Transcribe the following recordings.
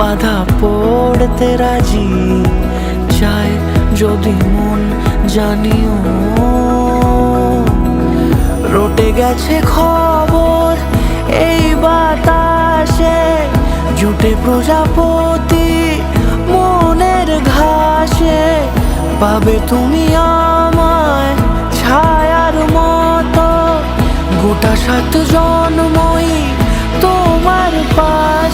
বাধা পড়তে রাজি। চায় যদি মন জানিও। রটে গেছে খবর, এই বাতাসে জুটে প্রজাপতি মনের ঘাসে। পাবে তুমি আমায় ছায়ার মতো। গোটা সাত জন্মই তোমার পাশে।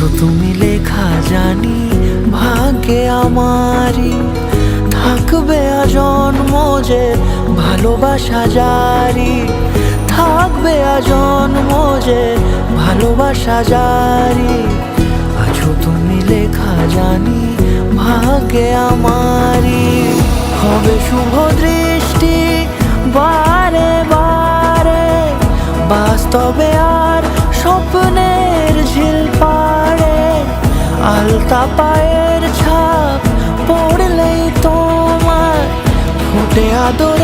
আছো তুমি লেখা জানি, ভাগ্যে আমারই থাকবে আজন্ম যে ভালোবাসা জারি। থাকবে আজন্ম যে ভালোবাসা জারি। আছো তুমি লেখা জানি, ভাগ্যে আমারই। হবে শুভ দৃষ্টি বারে বারে, বাস্তবে আর স্বপ্নের আলতা পায়ের ছাপ পড়লেই তোমার ফুটে আদর।